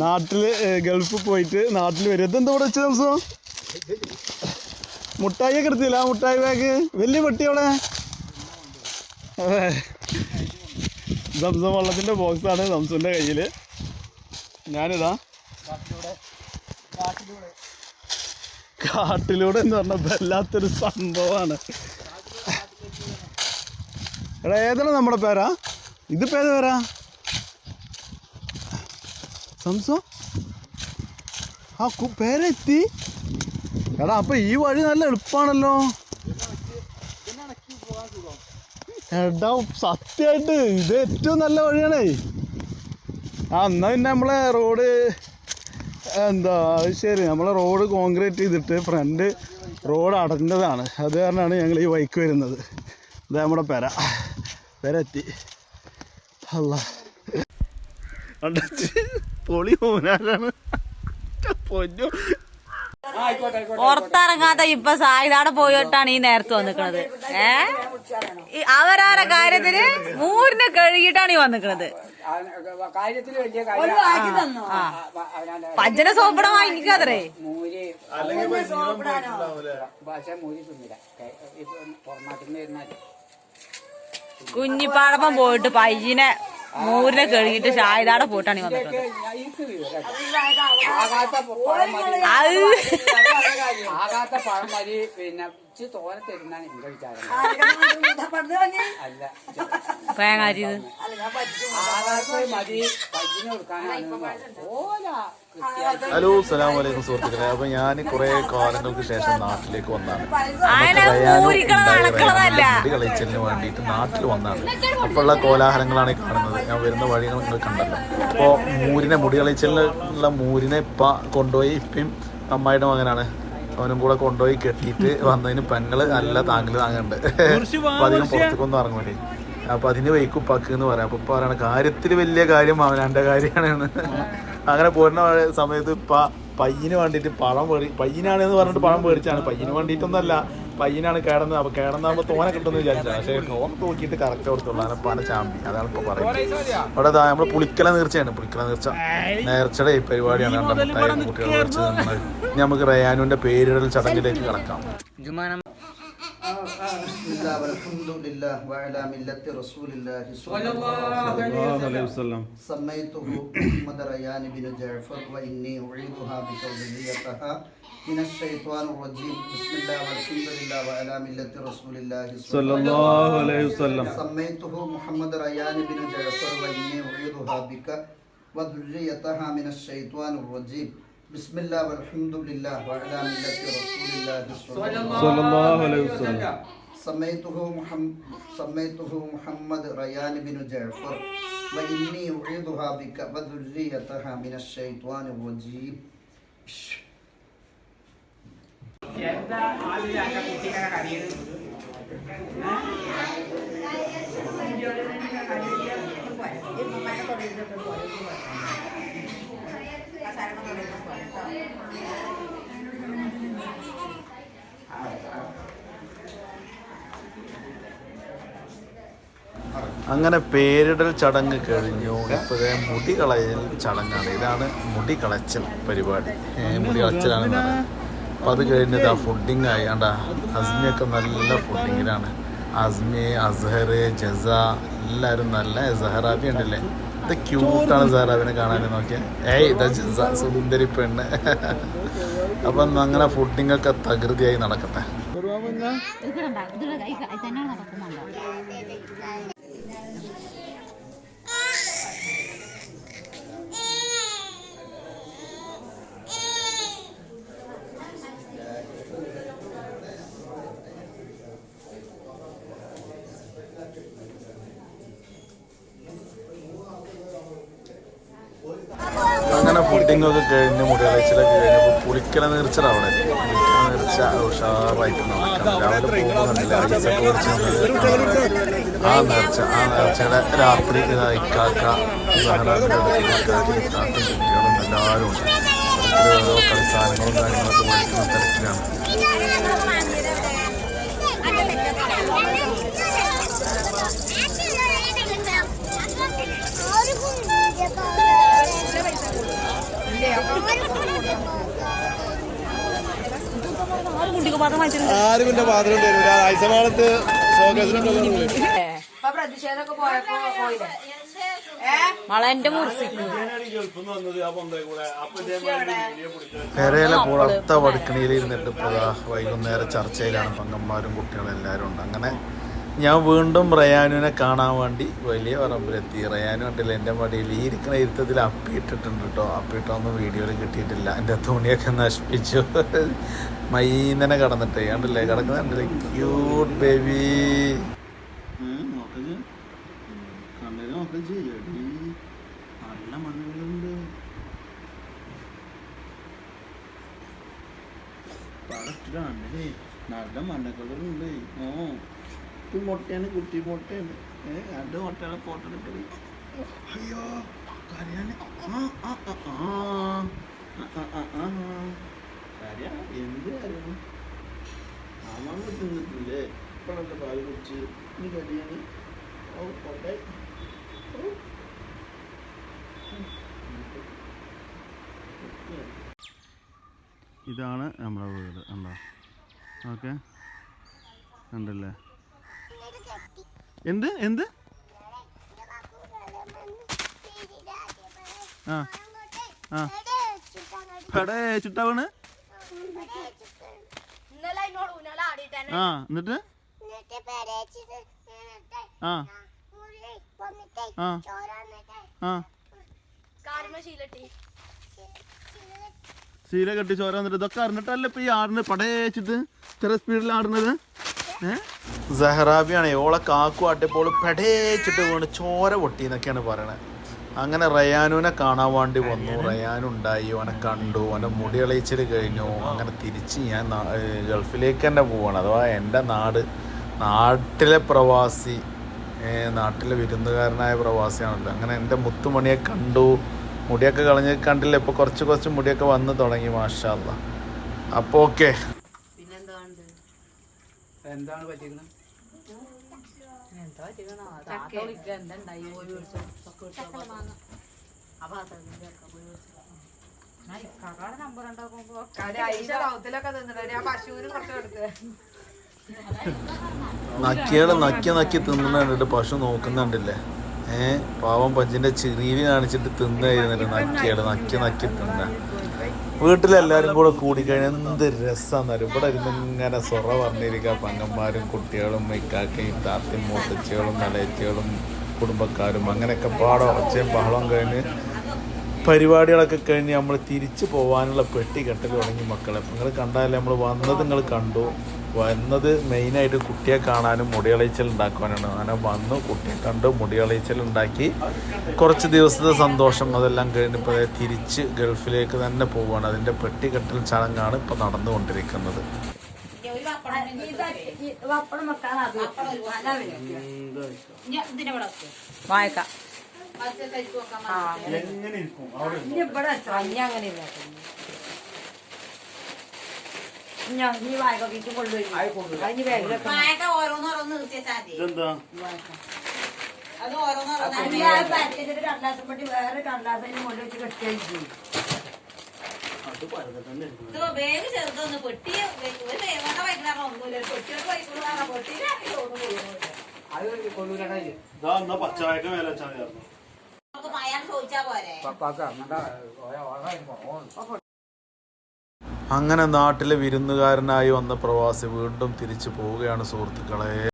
നാട്ടിൽ ഗൾഫ് ഗൾഫിൽ പോയിട്ട് നാട്ടിൽ വരും എന്താ ഇവിടെ വെച്ച ദിവസം മുട്ടായി ഒക്കെ എടുത്തില്ല ആ മുട്ടായി ബാഗ് വലിയ പെട്ടി അവിടെ. സംസം സംസം ബോക്സ് ബോക്സാണ് സംസുവിന്റെ കയ്യിൽ ഞാനിതാ. കാട്ടിലൂടെ. എന്ന് പറഞ്ഞ വല്ലാത്തൊരു സംഭവമാണ്. എടാ ഏതാണ് നമ്മുടെ പേരാ? ഇത് പേര് പേരാ? സംസോ? ആ കു- പേരെത്തി? എടാ അപ്പൊ ഈ വഴി നല്ല എളുപ്പാണല്ലോ. എടാ സത്യമായിട്ട് ഇത് ഏറ്റവും നല്ല വഴിയാണേ. ആ എന്നാ പിന്നെ നമ്മളെ റോഡ് എന്താ ശരി നമ്മളെ റോഡ് കോൺക്രീറ്റ് ചെയ്തിട്ട് ഫ്രണ്ട് റോഡ് അടഞ്ഞതാണ്. അത് കാരണമാണ് ഞങ്ങൾ ഈ വൈക്ക് വരുന്നത്. ഇത് നമ്മുടെ പെര. പെര എത്തി അല്ല പൊളി മോനാരാണ് പൊന്നു. പുറത്തിറങ്ങാത്ത ഇപ്പൊ സായുധാടെ പോയിട്ടാണ് ഈ നേരത്തെ വന്നിക്കണത്. ഏ? അവരാരെ കാര്യത്തിന് മൂരിനെ കഴുകിയിട്ടാണ് ഈ വന്നിക്കണത്. പഞ്ചന സോപ്പട വാങ്ങിക്കാതറേ കുഞ്ഞിപ്പാടപ്പം പോയിട്ട് പയ്യനെ മൂരിനെ കഴുകിയിട്ട് സായുധാടെ പോയിട്ടാണ് ഈ വന്നിട്ടുള്ളത് ആകാത്ത പഴം മതി പിന്നെ തോര തരുന്നാണ് എന്റെ വിചാരം അല്ല തേങ്ങാരിത് ആകാത്ത മതി പജ്ജിന് കൊടുക്കാനാണ് ഓല കൃത്യമായിട്ട് ഹലോ സലാം വലൈക്കും സുഹൃത്തുക്കളെ അപ്പൊ ഞാൻ കുറെ കാലങ്ങൾക്ക് ശേഷം നാട്ടിലേക്ക് വന്നാണ് കളിച്ചലിന് വേണ്ടിയിട്ട് നാട്ടിൽ വന്നാണ്. അപ്പോൾ ഉള്ള കോലാഹലങ്ങളാണ് കാണുന്നത്. ഞാൻ വരുന്ന വഴികൾ നിങ്ങൾ കണ്ടല്ലോ. അപ്പോൾ മൂരിനെ മുടി കളിച്ചലിനുള്ള മൂരിനെ ഇപ്പ കൊണ്ടുപോയി ഇപ്പം അമ്മായിയുടെ മകനാണ്. അവനും കൂടെ കൊണ്ടുപോയി കെട്ടിയിട്ട് വന്നതിന് പെങ്ങൾ നല്ല താങ്കൽ താങ്ങണ്ട് അപ്പൊ അതിന് പുറത്തേക്കൊന്നും ഇറങ്ങൂലേ അപ്പൊ അതിന് വൈക്കുപ്പാക്ക് എന്ന് പറയാം. അപ്പൊ ഇപ്പൊ പറയണ കാര്യത്തിൽ വലിയ കാര്യം അവനാന്റെ കാര്യമാണ് അങ്ങനെ പോരുന്ന സമയത്ത് ഇപ്പ പയ്യന് വേണ്ടിയിട്ട് പഴം പേടി പയ്യനാണെന്ന് പറഞ്ഞിട്ട് പഴം പേടിച്ചാണ് പയ്യന് വേണ്ടിയിട്ടൊന്നല്ല പയ്യനാണ് കേടന്നത് അപ്പൊ കേടന്നാകുമ്പോ തോന കിട്ടുമെന്ന് വിചാരിച്ചു പക്ഷേ തോന തോക്കിട്ട് കറക്റ്റ് കൊടുത്തുള്ളൂ അങ്ങനെ പല ചാമ്പി. അതാണ് ഇപ്പൊ പറയുന്നത്. അവിടെ നമ്മൾ നമ്മൾ പുളിക്കല നേർച്ചയാണ്. പുളിക്കല നേർച്ച. നേർച്ചയുടെ ഈ പരിപാടിയാണ് കുട്ടികൾ നേർച്ച നമുക്ക് റയാനുവിന്റെ പേരിടൽ ചടങ്ങിലേക്ക് കിടക്കാം. بسم الله والحمد لله وعلى ملة رسول الله صلى الله عليه وسلم. سميته محمد ريان بن جعفر وإني أعيذها بك وذريتها من الشيطان الرجيم. بسم الله والحمد لله وعلى ملة رسول الله صلى الله عليه وسلم. سميته محمد ريان بن جعفر وإني أعيذها بك. وذريتها من الشيطان الرجيم. بسم الله والحمد لله وعلى ملة رسول الله صلى الله عليه وسلم سميته محمد سميته محمد ريان بن جعفر وإني أعيذها بك وذريتها من الشيطان الرجيم എന്താ ആദ്യം എന്റെ കുട്ടികളെ കറിയത് അങ്ങനെ പേരിടൽ ചടങ്ങ് കഴിഞ്ഞു. ഇപ്പോഴേ മുടി കളയൽ ചടങ്ങാണ്. ഇതാണ് മുടി കളച്ചൽ പരിപാടി. മുടി കളച്ചലാണ് അപ്പം അത് കഴിഞ്ഞത് ആ ഫുഡിങ് ആയി. ആണ്ട അസ്മിയൊക്കെ നല്ല ഫുഡിങ്ങിലാണ് അസ്മി അസ്ഹർ ജസ എല്ലാവരും നല്ല സഹറാബി ഉണ്ടല്ലേ? ഇത് ക്യൂട്ടാണ് അവനെ കാണാൻ നോക്കിയാൽ ഏയ് ഇതാ സുന്ദരി പെണ്ണ്. അപ്പം അങ്ങനെ ഫുഡിങ്ങൊക്കെ തകൃതിയായി നടക്കട്ടെ. ഫുഡിങ് ഒക്കെ കഴിഞ്ഞ് മുടി കളച്ചിലൊക്കെ കഴിഞ്ഞപ്പോൾ പുളിക്കല നേർച്ചട അവിടെ. നീർച്ച ഉഷാറായിട്ട് ആ നേർച്ച ആ നേർച്ചയുടെ രാത്രി ഇക്കാക്ക കുട്ടികളും എല്ലാവരും ഉണ്ട്. ഓരോ കളിസ്ഥാനങ്ങളും കാര്യങ്ങളൊക്കെ വിളിക്കുന്ന ആരും പിന്നെ പാത്രം തരൂല ഐസമാളത്ത് ഷോക്കേസിലൊക്കെ ഇപ്പൊ പ്രതിഷേധമൊക്കെ പോയപ്പോ പോയില്ലേ? മള എന്റെ മുറിസിക്ക് പെരയിലെ പുറത്ത വടുക്കണിയിൽ ഇരുന്നിട്ട് ദാ വൈകുന്നേരം ചർച്ചയിലാണ് പങ്കന്മാരും കുട്ടികളും എല്ലാവരും ഉണ്ട്. അങ്ങനെ ഞാൻ വീണ്ടും റയാനുവിനെ കാണാൻ വേണ്ടി വലിയ പറമ്പിലെത്തി. റയാനു കണ്ടില്ല എന്റെ മടിയിൽ ഈ ഇരിക്കുന്ന ഇരുത്തത്തിൽ അപ്പിയിട്ടിട്ടുണ്ട് കേട്ടോ അപ്പിയിട്ടൊന്നും വീഡിയോയിൽ കിട്ടിയിട്ടില്ല. എന്റെ തുണിയൊക്കെ നശിപ്പിച്ചു. മൈന്നനെ കടന്നിട്ട് കണ്ടില്ലേ? കിടക്കുന്നുണ്ടല്ലേ ക്യൂട്ട് ബേബി നല്ല നല്ല മണ്ണക്കളറുണ്ട് ഓ. ഇത് മുട്ടയാണ് കുട്ടി മുട്ടയാണ് രണ്ട് മുട്ടയാണ് എടുക്കണേ അയ്യോ കരയാണ്. ആ ആ ആ ആ. കരയാ എന്ത് കാര്യമാണ് ആമാങ്ങ തിന്നിട്ടില്ലേ? ഇപ്പോഴൊക്കെ പാൽ കുടിച്ച് ഇനി കരയാണ്. ഓ പോട്ടെ. ഇതാണ് നമ്മുടെ വീട് എന്താ ഓക്കെ. ഉണ്ടല്ലേ എന്ത്? എന്ത്? ആ. ആ. ആ എന്നിട്ട്? ആ. ശീല കെട്ടി ചോര വന്നിട്ട് ഇതൊക്കെ അറിഞ്ഞിട്ടല്ലേ ഇപ്പൊ ഈ ആടിന് പടയച്ചിട്ട് ചെറിയ സ്പീഡിൽ ആടുന്നത്? സഹറാബിയാണ് ഓളെ കാക്കു ആട്ടിയപ്പോൾ പെടേച്ചിട്ട് വീണ് ചോര പൊട്ടി എന്നൊക്കെയാണ് പറയണത് അങ്ങനെ റയാനുവിനെ കാണാൻ വേണ്ടി വന്നു. റയാൻ ഉണ്ടായി അവനെ കണ്ടു അവന്റെ മുടി അളയിച്ചൽ കഴിഞ്ഞു. അങ്ങനെ തിരിച്ച് ഞാൻ ഗൾഫിലേക്ക് തന്നെ പോവാണ്. അഥവാ എന്റെ നാട് നാട്ടിലെ പ്രവാസി നാട്ടിലെ വിരുന്നുകാരനായ പ്രവാസിയാണല്ലോ. അങ്ങനെ എന്റെ മുത്തുമണിയെ കണ്ടു. മുടിയൊക്കെ കളഞ്ഞ് കണ്ടില്ല? ഇപ്പോൾ കുറച്ച് കുറച്ച് മുടിയൊക്കെ വന്ന് തുടങ്ങി മാഷാ അപ്പോൾ ഓക്കെ. എന്താണ് പറ്റിയിരുന്നത് നക്കിയാൾ നക്കി നക്കി തിന്നുന്നുണ്ടിട്ട് പശു നോക്കുന്നുണ്ടല്ലേ? ഏ പാവം പഞ്ചിന്റെ ചെറിയ കാണിച്ചിട്ട് തിന്നായിരുന്നല്ലോ. നക്കിയാൾ നക്കി നക്കി തിന്ന. വീട്ടിലെല്ലാരും കൂടെ കൂടിക്കഴിഞ്ഞാൽ എന്ത് രസമാണെന്നറിയും ഇവിടെ ഇരുന്ന് ഇങ്ങനെ സൊറ പറഞ്ഞിരിക്കുക പങ്ങന്മാരും കുട്ടികളും ഇക്കാക്കയും താത്തയും മൂത്തച്ചികളും നിലയച്ചികളും കുടുംബക്കാരും അങ്ങനെയൊക്കെ പാടം ഒച്ചയും ബഹളം കഴിഞ്ഞ് പരിപാടികളൊക്കെ കഴിഞ്ഞ് നമ്മൾ തിരിച്ചു പോകാനുള്ള പെട്ടി കെട്ടൽ തുടങ്ങി മക്കളെ. നിങ്ങൾ കണ്ടാലേ നമ്മൾ വന്നത് നിങ്ങൾ കണ്ടു. വന്നത് മെയിനായിട്ട് കുട്ടിയെ കാണാനും മുടിയളയിച്ചൽ ഉണ്ടാക്കുവാനാണ്. അങ്ങനെ വന്നു കുട്ടിയെ കണ്ട് മുടിയളയിച്ചൽ ഉണ്ടാക്കി. കുറച്ച് ദിവസത്തെ സന്തോഷം അതെല്ലാം കഴിഞ്ഞപ്പോൾ അതായത് തിരിച്ച് ഗൾഫിലേക്ക് തന്നെ പോവുകയാണ് അതിന്റെ പെട്ടിക്കെട്ടൽ ചടങ്ങാണ് ഇപ്പോൾ നടന്നുകൊണ്ടിരിക്കുന്നത്. വായക്ക വായക്ക ഓരോന്നോരോന്ന് നിർത്തിയാ മതി ഇതെന്താ? അത് ഓരോന്നോരോന്ന് ഇത് വേഗം ചെറുതൊന്ന് പെട്ടി ഒരു വേഗം വൈകുന്നേരം ഒന്നുമില്ല പെട്ടിയൊക്കെ വൈകുന്നേരം പെട്ടിയിലാണെങ്കിൽ ഒന്നും ചെയ്യുന്നില്ല അത് കൊള്ളൂരണ്ടായി പച്ചവായക്ക മേലെ വെച്ചാൽ നമുക്ക് മയാൻ ചോദിച്ചാ പോരെ. പപ്പാക്ക അങ്ങോട്ടാ ഓരോ അങ്ങനെ നാട്ടിലെ വിരുന്നുകാരനായി വന്ന പ്രവാസി വീണ്ടും തിരിച്ചു പോവുകയാണ് സുഹൃത്തുക്കളെ.